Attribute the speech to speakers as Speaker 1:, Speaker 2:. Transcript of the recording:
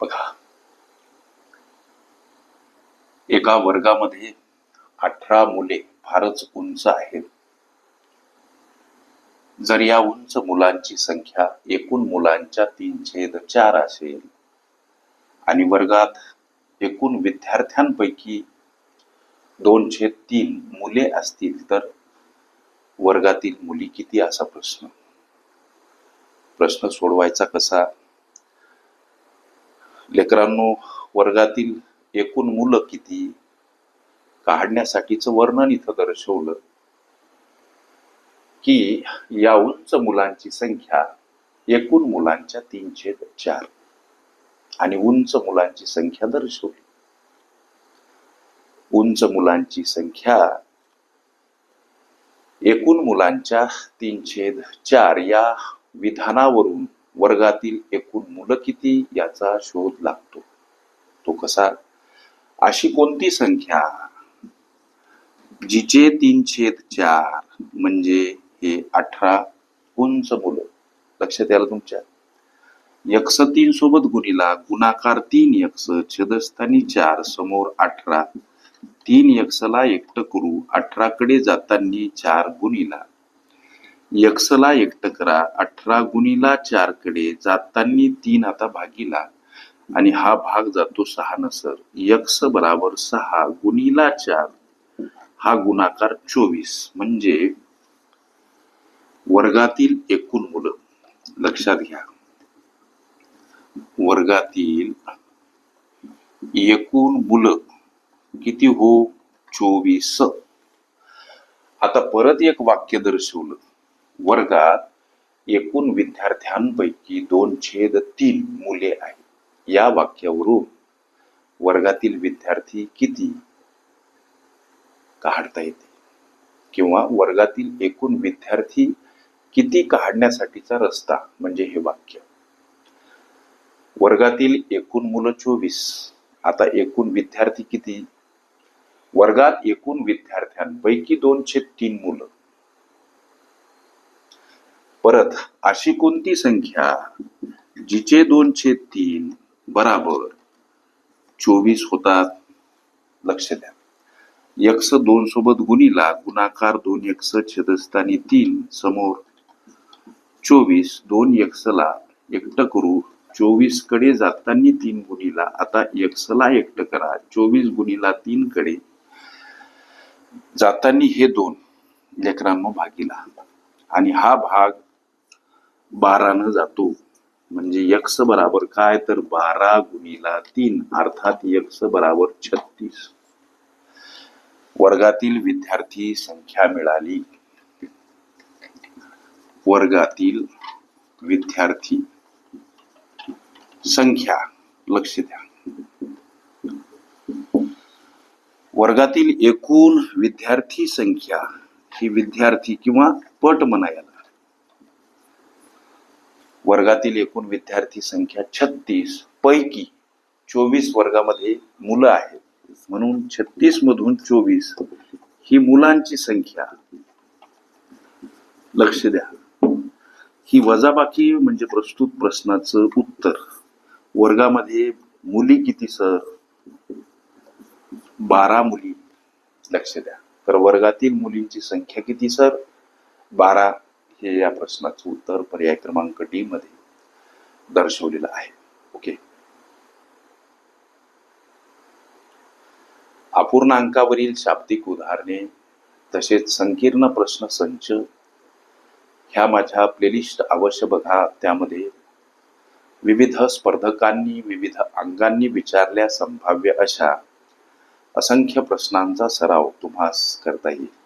Speaker 1: बघा. एका वर्गामध्ये अठरा मुले फारच उंच आहेत. जर या उंच मुलांची संख्या एकूण मुलांच्या तीन छेद चार असेल आणि वर्गात एकूण विद्यार्थ्यांपैकी दोन छेद तीन मुले असतील तर वर्गातील मुली किती असा प्रश्न? प्रश्न सोडवायचा कसा? लेकरांनो वर्गातील एकूण मुलं किती? काढण्यासाठीचं वर्णन इथं दर्शवलं. की या उंच मुलांची संख्या एकूण मुलांच्या तीनशे चार आणि उंच मुलांची संख्या दर्शवली. उंच मुलांची संख्या एकूण मुलांच्या तीन छेद चार या विधानावरून वर्गातील एकूण मुलं किती याचा शोध लागतो? तो कसा? अशी कोणती संख्या? जिचे तीन छेद चार म्हणजे हे अठरा उंच मुलं. लक्षात यायला तुमच्या. यक्ष तीन सोबत गुणीला गुणाकार तीन यक्ष छेदस्थानी चार समोर अठरा. तीन यक्षला एकट करू अठरा कडे जातानी चार गुणीला. यक्सला एकटं करा अठरा गुणीला चारकडे जातानी तीन आता भागीला. आणि हा भाग जातो सहा नसर. यक्स बराबर सहा गुणीला चार. हा गुणाकार चोवीस. म्हणजे वर्गातील एकूण मुलं. लक्षात घ्या. वर्गातील एकूण मुलं किती हो? चोवीस. आता परत एक वाक्य दर्शवलं. वर्गात एकूण विद्यार्थ्यांपैकी दोन छेद तीन मुले आहेत. या वाक्यावरून वर्गातील विद्यार्थी किती काढता येते किंवा वर्गातील एकूण विद्यार्थी किती काढण्यासाठीचा रस्ता म्हणजे हे वाक्य? वर्गातील एकूण मुलं चोवीस. आता एकूण विद्यार्थी किती? वर्गात एकूण विद्यार्थ्यांपैकी दोनशे तीन मुलं. परत अशी कोणती संख्या? जिचे दोनशे तीन बराबर चोवीस होतात? लक्ष द्या. यक्ष दोन सोबत गुणीला गुणाकार दोन यक्ष छेदस्थानी तीन समोर चोवीस दोन यक्षला एकटं करू. चोवीसकडे जातानी तीन गुणीला आता यक्षला एकट करा. चोवीस गुणीला तीन कडे जातानी हे दोन लेकरांनो भागीला. आणि हा भाग बारानं जातो. म्हणजे यक्ष बराबर काय तर बारा गुणीला तीन अर्थात यक्ष बराबर छत्तीस. वर्गातील विद्यार्थी संख्या मिळाली. वर्गातील विद्यार्थी संख्या लक्ष द्या. वर्गातील एकूण विद्यार्थी संख्या ही विद्यार्थी किंवा पट म्हणायला. वर्गातील एकूण विद्यार्थी संख्या छत्तीस पैकी चोवीस वर्गामध्ये मुलं आहेत. म्हणून छत्तीस मधून चोवीस ही मुलांची संख्या. लक्ष द्या. ही वजाबाकी म्हणजे प्रस्तुत प्रश्नाचं उत्तर. वर्गामध्ये मुली किती सर? बारा मुली. लक्ष द्या. तर वर्गातील मुलींची संख्या किती सर? बारा हे या प्रश्नाचं उत्तर पर्याय क्रमांक डी मध्ये दर्शवलेलं आहे. ओके अपूर्णांकावरील शाब्दिक उदाहरणे तसेच संकीर्ण प्रश्न संच ह्या माझ्या प्लेलिस्ट अवश्य बघा. त्यामध्ये विविध स्पर्धकांनी विविध अंगांनी विचारल्या संभाव्य अशा असंख्य प्रश्नांचा सराव तुम्हास करता येईल.